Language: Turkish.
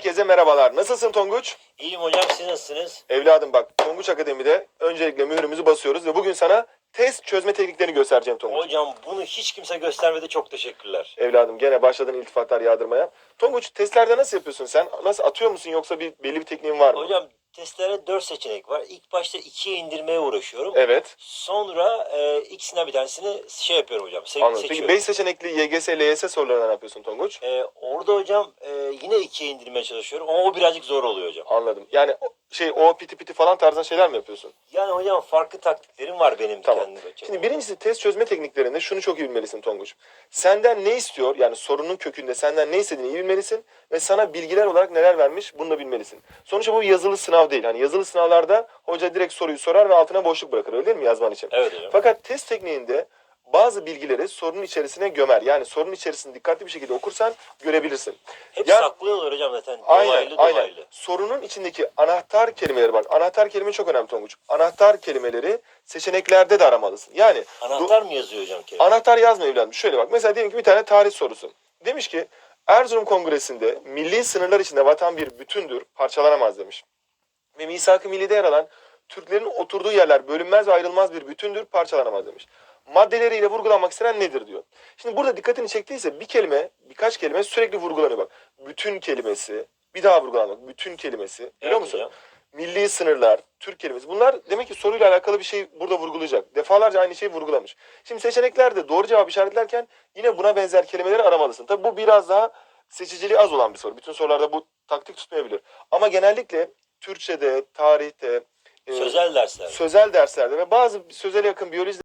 Herkese merhabalar. Nasılsın Tonguç? İyiyim hocam siz nasılsınız? Evladım bak Tonguç Akademi'de öncelikle mührümüzü basıyoruz ve bugün sana test çözme tekniklerini göstereceğim Tonguç. Hocam bunu hiç kimse göstermedi çok teşekkürler. Evladım gene başladın iltifatlar yağdırmaya. Tonguç testlerde nasıl yapıyorsun sen? Nasıl atıyor musun yoksa bir belli bir tekniğin var mı? Hocam testlere 4 seçenek var. İlk başta 2'ye indirmeye uğraşıyorum. Evet. Sonra e, ikisinden bir tanesini şey yapıyorum hocam. Se- Anladım. Peki seçiyorum. 5 seçenekli YGS, LYS sorularını ne yapıyorsun Tonguç? E, orada hocam e, yine 2'ye indirmeye çalışıyorum ama o birazcık zor oluyor hocam. Anladım. Yani şey o piti piti falan tarzdan şeyler mi yapıyorsun? Yani hocam farklı taktiklerim var benim Tamam. kendim. Şimdi birincisi test çözme tekniklerinde şunu çok iyi bilmelisin Tonguç. Senden ne istiyor yani sorunun kökünde senden ne istediğini iyi bilmelisin ve sana bilgiler olarak neler vermiş bunu da bilmelisin. Sonuçta bu yazılı sınav değil. Hani yazılı sınavlarda hoca direkt soruyu sorar ve altına boşluk bırakır öyle değil mi yazman için? Evet hocam. Fakat test tekniğinde bazı bilgileri sorunun içerisine gömer. Yani sorunun içerisini dikkatli bir şekilde okursan görebilirsin. Hep Ya- saklıyorlar hocam zaten. Aynen, Dolaylı aynen. dolaylı. Sorunun içindeki anahtar kelimeleri bak. Anahtar kelime çok önemli Tonguç. Anahtar kelimeleri seçeneklerde de aramalısın. Yani Anahtar mı yazıyor hocam kelime? Anahtar yazma evladım. Şöyle bak. Mesela diyelim ki bir tane tarih sorusu. Demiş ki Erzurum Kongresi'nde milli sınırlar içinde vatan bir bütündür, parçalanamaz demiş. Ve misak-ı millide yer alan Türklerin oturduğu yerler bölünmez ayrılmaz bir bütündür, parçalanamaz demiş. Maddeleriyle vurgulanmak istenen nedir diyor. Şimdi burada dikkatini çektiyse bir kelime, birkaç kelime sürekli vurgulanıyor bak. Bütün kelimesi, bir daha vurgulanmak, bütün kelimesi. Biliyor Evet musun? hocam. milli sınırlar, Türk kelimesi. Bunlar demek ki soruyla alakalı bir şey burada vurgulayacak. Defalarca aynı şeyi vurgulamış. Şimdi seçeneklerde doğru cevap işaretlerken yine buna benzer kelimeleri aramalısın. Tabi bu biraz daha seçiciliği az olan bir soru. Bütün sorularda bu taktik tutmayabilir. Ama genellikle Türkçe'de, tarihte, Sözel dersler. sözel derslerde ve bazı sözele yakın biyoloji